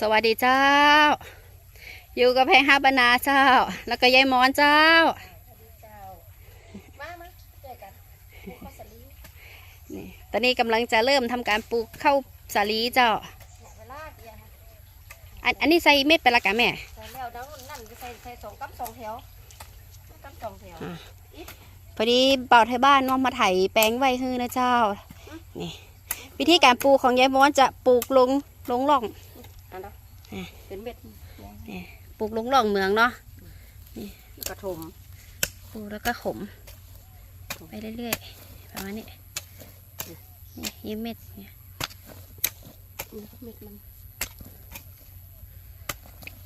สวัสดีเจ้า อยู่กับแพงฮาบานาเจ้า แล้วก็ยายมอนเจ้ามามาเจอกันปลูกข้าวสาลีนี่ตอนนี้กำลังจะเริ่มทำการปลูกข้าวสาลีเจ้าเนี่ยเวลาเดียวฮะอันอันนี้ใส่เม็ดไปละกะแม่ใส่แล้วแล้วนั่นใส่ใส่สองกับสองแถวกับสองแถวอ่าพอดีเป่าไทยบ้านเน้องมาไถแปลงไว้ฮื้อนะเจ้า นี่ วิธีการปลูกของยายมอนจะปลูกลงลงร่องอั นนั้นอะเป็นเม็ดปลูกลงร่องเมืองเนาะกระถมปลูกแล้วก็ขม ไปเรื่อยๆประมาณนี้นี่ยิ้มเม็ดเนี่ยเม็ดมัน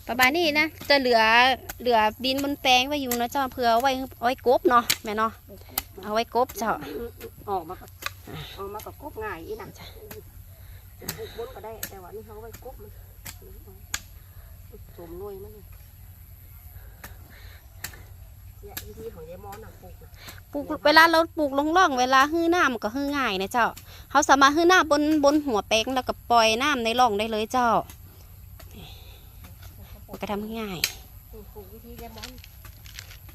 ประมาณนี้นะจะเหลือเหลือดินบนแปลงไว้อยู่นะเจ้าเผื่อเอาไว้เอาไว้กบเนาะแม่เนาะเอาไว้กบเจ้าออกมากับออกมากับกบง่ายอีน่ะปลูกบนก็ได้แต่ว่านี่เขาไว้กบมัน สมหน่วยมันเนี่ยวิธีของยายมอนน่ะปลูกน่ะปลูกเวลาเราปลูกลงร่องเวลาฮื้อน้ำมันก็ฮื้อง่ายนะเจ้าเขาสามารถฮื้อน้ำบนบนหัวแปลงแล้วก็ปล่อยน้ำในร่องได้เลยเจ้ามันก็ทำง่าย ปลูกวิธียายมอน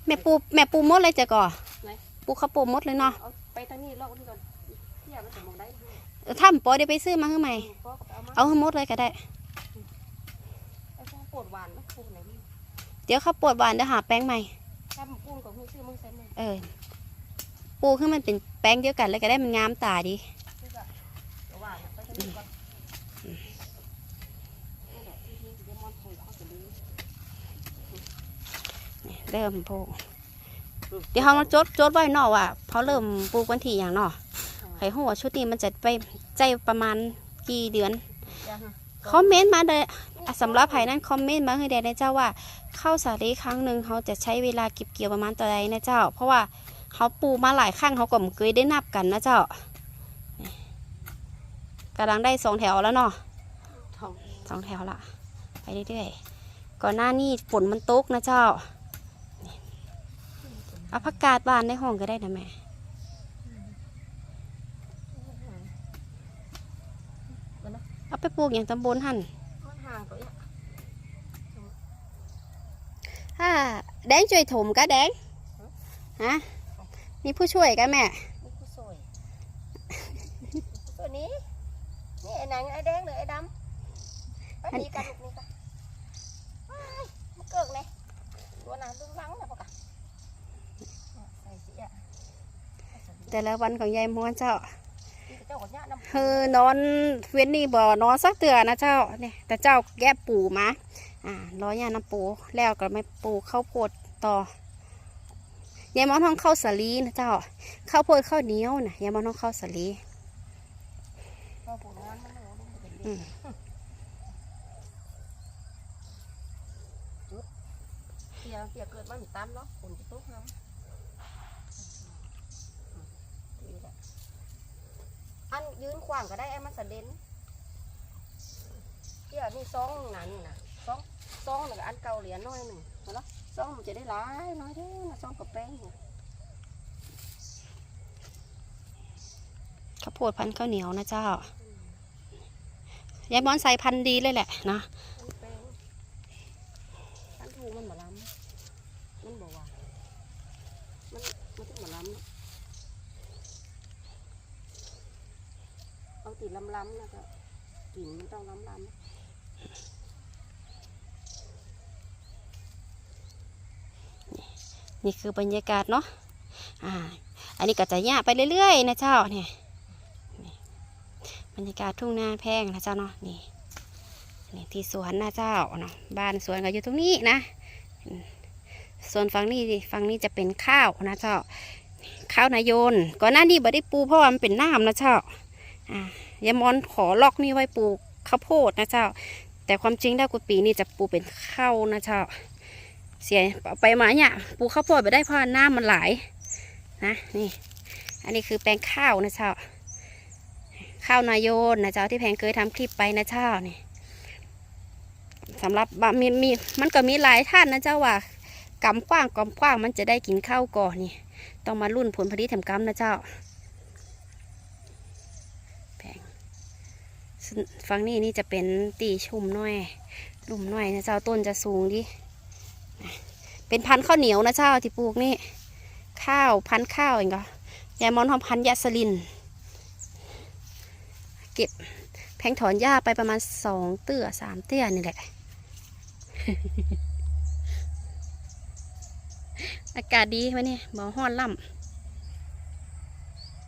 แม่ปลูกแม่ปลูกหมดเลยจ้ะก่อไหนปลูกข้าวโพดหมดเลยเนาะเอาไปทางนี้ลอกนี่ก่อนเที่ยวมันจะมองได้เออถ้าปล่อยเดี๋ยวไปซื้อมาให้ใหม่ก็เอามาเอาให้หมดเลยก็ได้ไอ้พวกปวด หวานนะปลูกไหนนี่เดี๋ยวข้าวโพดหวานเดี๋ยวหาแป้งใหม่ ถ้ามันปลูกกับมึงซื้อมึงใส่ไหมเออปลูกให้มันเป็นแป้งเดียวกันเลยก็ได้มันงามตาดี ซื้อกับหวานไปทางนี้ก่อนนี่แหละที่ที่เดมอนปลูกเขาจะดีเริ่มปลูกเดี๋ยวเขามาจดจดไว้เนอว่าเขาเริ่มปลูกวันที่อย่างเนอไข่หัวชุดนี้มันจะไปใจประมาณกี่เดือนยัง คอมเมนต์มาเลยสำหรับไผ่นั้นคอมเมนต์มาให้แดนนะเจ้าว่าข้าวสาลีครั้งหนึ่งเขาจะใช้เวลาเก็บเกี่ยวประมาณต่อใดนะเจ้า เพราะว่าเขาปูมาหลายครั้งเขาก็มเคยได้นับกันนะเจ้นี่กำลังได้สองแถวแล้วเนาะสองแถวละไปเรื่อยๆก่อนหน้านี้ฝนมันตกนะเจ้าเอาผักกาดบานในห้องก็ได้นะแม่เอาไปปลูกอย่างตำบลหั่นมันห่างตัวเนี่ยถ้าแดงช่วยถมก็แดงฮะมีผู้ช่วยกันแม่นี่คือสวยตัวนี้นี่ไอ้นางไอ้แดงหรือไอ้ดำไปดีกันลูกนี่กันมันเกิกเลยตัวนั้นดึงลังนะปะกะใส่สีอะแต่ละวันของยายม้วนเจ้านี่ เจ้าของเนี่ยน้ำเฮอนอนเว้นนี่บ่นอนสักเตือนะเจ้าเนี่ยแต่เจ้าแก้ปูมาอ่ารอย่าน้ำปูแล้วก็ไม่ปูข้าวโพดต่อยายม้อนห้องข้าวสาลีนะเจ้าข้าวโพดข้าวเหนียวนะยายม้อนห้องข้าวสาลีก็ปลูกงานมันเหรอมันเป็นอืเด็กมเปียเปียเกิดมันตามเนาะฝนจะตกน้ำนี่แหละอัน ยืนขวางก็ได้ไอ้มันสะเด็นเปียนี่ซองหนานี่นะซองซองหนึ่งอันเก่าเหรียญน้อยหนึ่งเห็นไหมซองมันจะได้หลายน้อยเด้อนะซองกับแป้งเข้าวโพดพันข้าวเหนียวนะเจ้ายายม้อนใส่พันดีเลยแหละนะ อันแป้งอันถูกมันมาล้ำมันบอกว่ามันมันต้องมาล้ำเนาะเอาตี ล้ำล้ำนะก็กลิ่นมันต้องล้ำล้ำนี่คือบรรยากาศเนาะ อ่า อันนี้ก็จะยะไปเรื่อยๆ นะเจ้าเนี่ยบรรยากาศทุ่งนาแพงนะเจ้าเนาะ นี่ นี่ที่สวนนะเจ้าเนาะ บ้านสวนก็อยู่ตรงนี้นะ ส่วนฝั่งนี้ฝั่งนี้จะเป็นข้าวนะเจ้า ข้าวนายโยนก่อนหน้านี้บ่ได้ปูเพราะว่ามันเป็นน้ำนะเจ้า อ่า ยายมอนขอลอกนี่ไว้ปลูกข้าวโพดนะเจ้า แต่ความจริงแล้กุปีนี่จะปลูกเป็นข้าวนะเจ้า เสียไปมาเนี่ยปลูกข้าวโพดไปได้เพราะน้ำมันหลายนะนี่ อันนี้คือแปลงข้าวนะเจ้า ข้าวนายโยนนะเจ้าที่แพงเคยทำคลิปไปนะเจ้านี่สำหรับมีมีมันก็มีหลายท่านนะเจ้าว่ากำกว้างกำกว้างมันจะได้กินข้าวก่อนนี่ ต้องมารุ่นผลผลิตแถมกำนะเจ้า แพงส่วนฝั่งนี้นี่จะเป็นตีชุ่มน่อยลุมน่อยนะเจ้าต้นจะสูงดิ เป็นพันธุ์ข้าวเหนียวนะเจ้าที่ปลูกนี่ ข้าวพันธุ์ข้าวเองก็ยายมอนทำพันธุ์ยาสลิน เก็บแพงถอนหญ้าไปประมาณสองเตื้อสามเตื้อนี่แหละ อากาศดีไหมเนี่ยบ่ฮ้อนล่ำ